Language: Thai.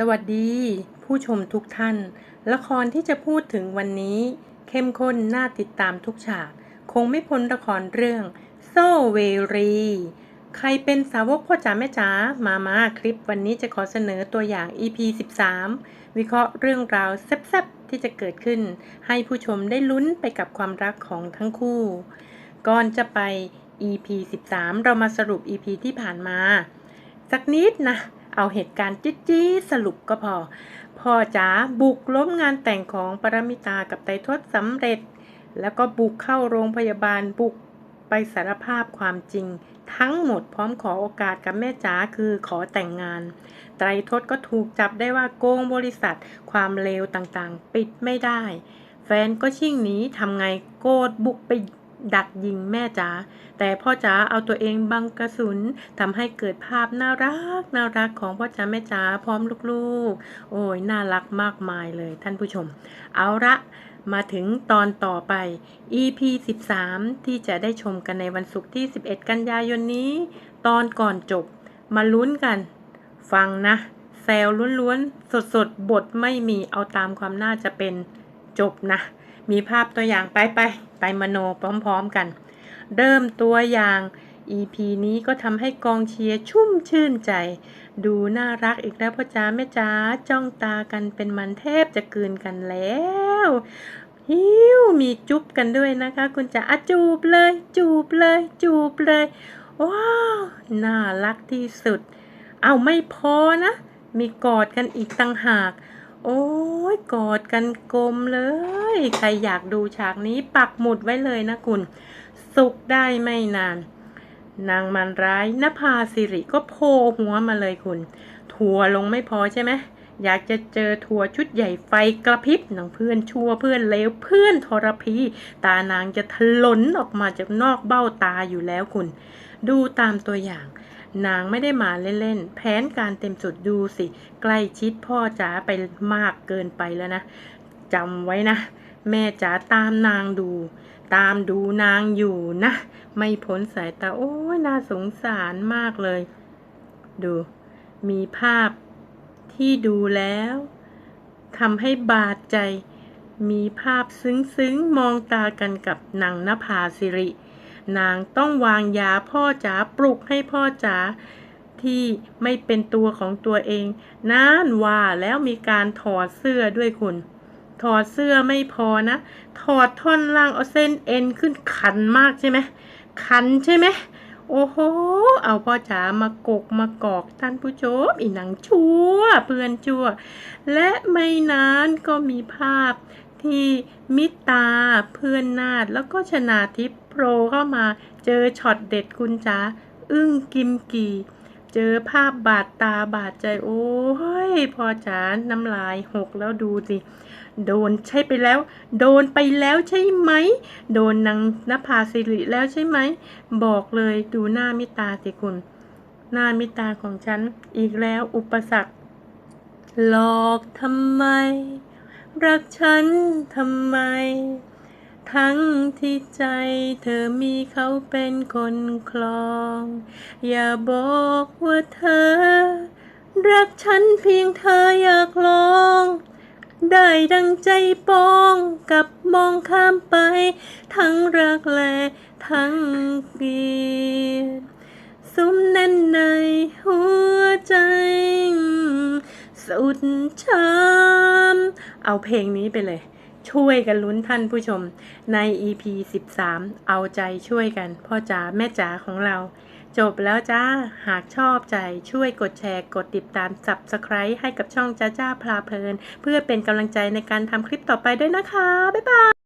สวัสดีผู้ชมทุกท่าน ละครที่จะพูดถึงวันนี้ เข้มข้นน่าติดตามทุกฉาก คงไม่พ้นละครเรื่อง โซเวรี ใครเป็นสาวกพ่อจ๋าแม่จ๋ามามาคลิปวันนี้จะขอเสนอตัวอย่าง EP 13 วิเคราะห์เรื่องราวแซ่บๆที่จะเกิดขึ้น ให้ผู้ชมได้ลุ้นไปกับความรักของทั้งคู่ ก่อนจะไป EP 13 เรามาสรุป EP ที่ผ่านมา สักนิดนะ เอาเหตุการณ์จี๊ดๆสรุปก็พอ พ่อจ๋าบุกล้มงานแต่งของปรมิตากับไตรทศสำเร็จ แล้วก็บุกเข้าโรงพยาบาลบุกไปสารภาพความจริง ทั้งหมดพร้อมขอโอกาสกับแม่จ๋าคือขอแต่งงาน ไตรทศก็ถูกจับได้ว่าโกงบริษัทความเลวต่างๆ ปิดไม่ได้ แฟนก็ชิ่งหนีทำไงโกรธบุกไป ดักยิงแม่จ๋าแต่พ่อจ๋าเอาตัวเองบังกระสุนทำให้เกิดภาพน่ารักน่ารักของพ่อจ๋าแม่จ๋าพร้อมลูกๆ โอ้ยน่ารักมากมายเลยท่านผู้ชม เอาละมาถึงตอนต่อไป EP 13 ที่จะได้ชมกันในวันศุกร์ที่ 11 กันยายนนี้ ตอนก่อนจบ มาลุ้นกัน ฟังนะ แซวล้วนๆ สดๆ บทไม่มีเอาตามความน่าจะเป็นจบนะ มีภาพตัวอย่างไปไป ไปมโนพร้อมๆกัน เริ่มตัวอย่าง EP นี้ก็ทำให้กองเชียร์ชุ่มชื่นใจ ดูน่ารักอีกแล้วพ่อจ๋าแม่จ๋าจ้องตากันเป็นมันแทบจะกืนกันแล้วฮิวมีจุ๊บกันด้วยนะคะ คุณจ๋าจูบเลย จูบเลย จูบเลย ว้าว น่ารักที่สุด เอาไม่พอนะ มีกอดกันอีกต่างหาก โอ้ยกอดกันกลมเลย ใครอยากดูฉากนี้ปักหมุดไว้เลยนะคุณ สุกได้ไม่นาน นางมันร้ายนภาสิริก็โผล่หัวมาเลยคุณ ทัวลงไม่พอใช่ไหมอยากจะเจอทัวชุดใหญ่ไฟกระพริบหนังเพื่อนชั่วเพื่อนเลวเพื่อนทรพี ตานางจะถลนออกมาจากนอกเบ้าตาอยู่แล้วคุณ ดูตามตัวอย่าง นางไม่ได้มาเล่นๆ แผนการเต็มสุดดูสิ ใกล้ชิดพ่อจ๋าไปมากเกินไปแล้วนะจำไว้นะ แม่จ๋าตามนางดู ตามดูนางอยู่นะ ไม่พ้นสายตาโอ้ยน่าสงสารมากเลย ดู มีภาพที่ดูแล้วทำให้บาดใจ มีภาพซึ้งๆ มองตากันกับนางนภาสิริ นางต้องวางยาพ่อจ๋าปลุกให้พ่อจ๋าที่ไม่เป็นตัวของตัวเองนั่นว่าแล้วมีการถอดเสื้อด้วยคุณ ถอดเสื้อไม่พอนะ ถอดท่อนล่างเอาเส้นเอ็นขึ้นขันมากใช่ไหมขันใช่ไหมโอ้โห เอาพ่อจ๋ามากกมากอกท่านผู้ชมอีหนังชั่วเพื่อนชั่ว และไม่นานก็มีภาพ ที่มิตาเพื่อนนาดแล้วก็ชนาทิพโผล่เข้ามาเจอช็อตเด็ดคุณจ๋าอึ้งกิมกีเจอภาพบาดตาบาดใจ โอ้ยพอจ๋าน้ำลายหกแล้วดูสิ โดนใช่ไปแล้ว โดนไปแล้วใช่ไหม โดนนางนภาสิริแล้วใช่ไหม บอกเลยดูหน้ามิตาสิคุณ หน้ามิตาของฉันอีกแล้วอุปสรรคหลอกทำไม รักฉันทำไม ทั้งที่ใจเธอมีเขาเป็นคนคลอง อย่าบอกว่าเธอ รักฉันเพียงเธออยากลอง ได้ดังใจปองกับมองข้ามไป ทั้งรักและทั้งเกลียดสุมแน่นในหัวใจ สุดช้ำ เอาเพลงนี้ไปเลย ช่วยกันลุ้นท่านผู้ชมใน EP 13 เอาใจช่วยกันพ่อจ๋าแม่จ๋าของเรา จบแล้วจ้า หากชอบใจช่วยกดแชร์ กดติดตาม Subscribe ให้กับช่องจ้าจ้าพลาเพลิน เพื่อเป็นกำลังใจในการทำคลิปต่อไปด้วยนะคะ บ๊ายบาย